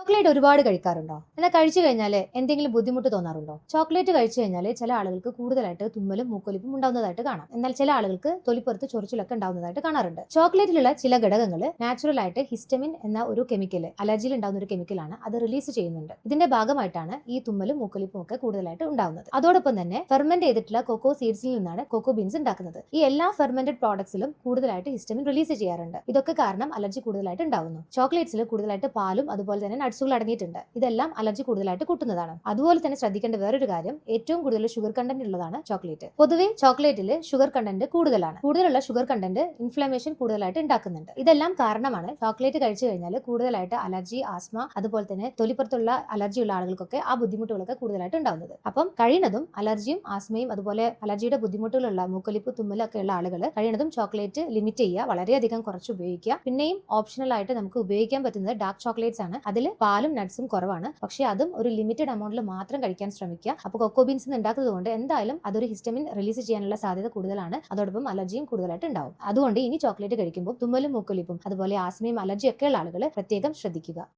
Chocolate ഒരുപാട് കഴിക്കാറുണ്ടോ? എന്നാൽ കഴിച്ചു കഴിഞ്ഞാൽ എന്തെങ്കിലും ബുദ്ധിമുട്ട് തോന്നാറുണ്ടോ? ചോക്ലേറ്റ് കഴിച്ചു കഴിഞ്ഞാൽ ചില ആളുകൾക്ക് കൂടുതലായിട്ട് തുമ്മലും മൂക്കൊലിപ്പും ഉണ്ടാവുന്നതായിട്ട് കാണാം. എന്നാൽ ചില ആളുകൾക്ക് തൊലിപ്പുറത്ത് ചൊറിച്ചിലൊക്കെ ഉണ്ടാവുന്നതായിട്ട് കാണാറുണ്ട്. ചോക്ലേറ്റിലുള്ള ചില ഘടകങ്ങൾ നാച്ചുറൽ ആയിട്ട് ഹിസ്റ്റമിൻ എന്ന ഒരു കെമിക്കൽ അലർജിയിൽ ഉണ്ടാകുന്ന ഒരു കെമിക്കലാണ് അത് റിലീസ് ചെയ്യുന്നുണ്ട്. ഇതിന്റെ ഭാഗമായിട്ടാണ് ഈ തുമ്മലും മൂക്കൊലിപ്പും ഒക്കെ കൂടുതലായിട്ട് ഉണ്ടാവുന്നത്. അതോടൊപ്പം തന്നെ ഫെർമെന്റ് ചെയ്തിട്ടുള്ള കൊക്കോ സീഡ്സിൽ നിന്നാണ് കൊക്കോ ബീൻസ് ഉണ്ടാക്കുന്നത്. ഈ എല്ലാ ഫെർമെന്റഡ് പ്രോഡക്ട്സിലും കൂടുതലായിട്ട് ഹിസ്റ്റമിൻ റിലീസ് ചെയ്യാറുണ്ട്. ഇതൊക്കെ കാരണം അലർജി കൂടുതലായിട്ട് ഉണ്ടാവുന്നു. ചോക്ലേറ്റ്സിൽ കൂടുതലായിട്ട് പാലും അതുപോലെ തന്നെ നട്സുകൾ അടങ്ങിയിട്ടുണ്ട്. ഇതെല്ലാം അലർജി കൂടുതലായിട്ട് കൂട്ടുന്നതാണ്. അതുപോലെ തന്നെ ശ്രദ്ധിക്കേണ്ട വേറൊരു കാര്യം ഏറ്റവും കൂടുതൽ ഷുഗർ കണ്ടന്റ് ഉള്ളതാണ് ചോക്ലേറ്റ്. പൊതുവെ ചോക്ലേറ്റിൽ ഷുഗർ കണ്ടന്റ് കൂടുതലാണ്. കൂടുതലുള്ള ഷുഗർ കണ്ടന്റ് ഇൻഫ്ലമേഷൻ കൂടുതലായിട്ട് ഉണ്ടാക്കുന്നുണ്ട്. ഇതെല്ലാം കാരണമാണ് ചോക്ലേറ്റ് കഴിച്ചു കഴിഞ്ഞാൽ കൂടുതലായിട്ട് അലർജി ആസ്മ അതുപോലെ തന്നെ തൊലിപ്പുറത്തുള്ള അലർജി ഉള്ള ആളുകൾക്കൊക്കെ ആ ബുദ്ധിമുട്ടുകളൊക്കെ കൂടുതലായിട്ട് ഉണ്ടാവുന്നത്. അപ്പം കഴിയുന്നതും അലർജിയും ആസ്മയും അതുപോലെ അലർജിയുടെ ബുദ്ധിമുട്ടുകളുള്ള മൂക്കൊലിപ്പ് തുമ്മലൊക്കെ ഉള്ള ആളുകൾ കഴിയുന്നതും ചോക്ലേറ്റ് ലിമിറ്റ് ചെയ്യുക വളരെയധികം കുറച്ച് ഉപയോഗിക്കുക. പിന്നെയും ഓപ്ഷണൽ ആയിട്ട് നമുക്ക് ഉപയോഗിക്കാൻ പറ്റുന്നത് ഡാർക്ക് ചോക്ലേറ്റ്സ് ആണ്. അതിൽ പാലും നട്ട്സും കുറവാണ്. പക്ഷേ അതും ഒരു ലിമിറ്റഡ് എമൗണ്ടിൽ മാത്രം കഴിക്കാൻ ശ്രമിക്കുക. അപ്പോൾ കൊക്കോ ബീൻസ് ഉണ്ടാക്കുന്നത് കൊണ്ട് എന്തായാലും അതൊരു ഹിസ്റ്റമിൻ റിലീസ് ചെയ്യാനുള്ള സാധ്യത കൂടുതലാണ്. അതോടൊപ്പം അലർജിയും കൂടുതലായിട്ട് ഉണ്ടാവും അതുകൊണ്ട് ഇനി ചോക്ലേറ്റ് കഴിക്കുമ്പോൾ തുമ്മലും മൂക്കൊലിപ്പും അതുപോലെ ആസ്മയും അലർജിയും ഒക്കെ ഉള്ള ആളുകൾ പ്രത്യേകം ശ്രദ്ധിക്കുക.